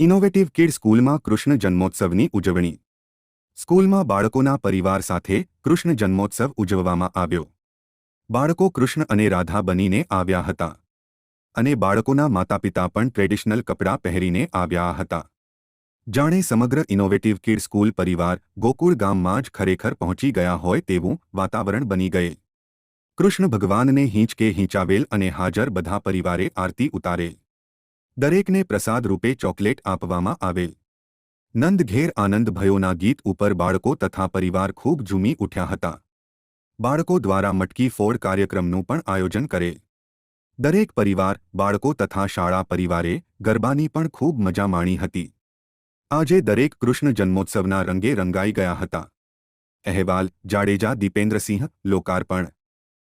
Innovative kid સ્કૂલમાં કૃષ્ણ જન્મોત્સવની ઉજવણી. સ્કૂલમાં બાળકોના પરિવાર સાથે કૃષ્ણ જન્મોત્સવ ઉજવવામાં આવ્યો. બાળકો કૃષ્ણ અને રાધા બનીને આવ્યા હતા. અને બાળકોના માતાપિતા પણ ટ્રેડિશનલ કપડાં પહેરીને આવ્યા હતા. જાણે સમગ્ર ઇનોવેટિવ કિડ સ્કૂલ પરિવાર ગોકુળ ગામમાં જ ખરેખર પહોંચી ગયા હોય તેવું વાતાવરણ બની ગયે કૃષ્ણ ભગવાનને હિંચકે હિંચાવેલ અને હાજર બધા પરિવારે આરતી ઉતારેલ. દરેકને પ્રસાદ રૂપે ચોકલેટ આપવામાં આવેલ. નંદ ઘેર આનંદ ભયોના ગીત ઉપર બાળકો તથા પરિવાર ખૂબ ઝૂમી ઉઠ્યા હતા. બાળકો દ્વારા મટકી ફોડ કાર્યક્રમનું પણ આયોજન કરેલ. દરેક પરિવાર, બાળકો તથા શાળા પરિવારે ગરબાની પણ ખૂબ મજા માણી હતી. આજે દરેક કૃષ્ણ જન્મોત્સવના રંગે રંગાઈ ગયા હતા. અહેવાલ, જાડેજા દીપેન્દ્રસિંહ, લોકાર્પણ.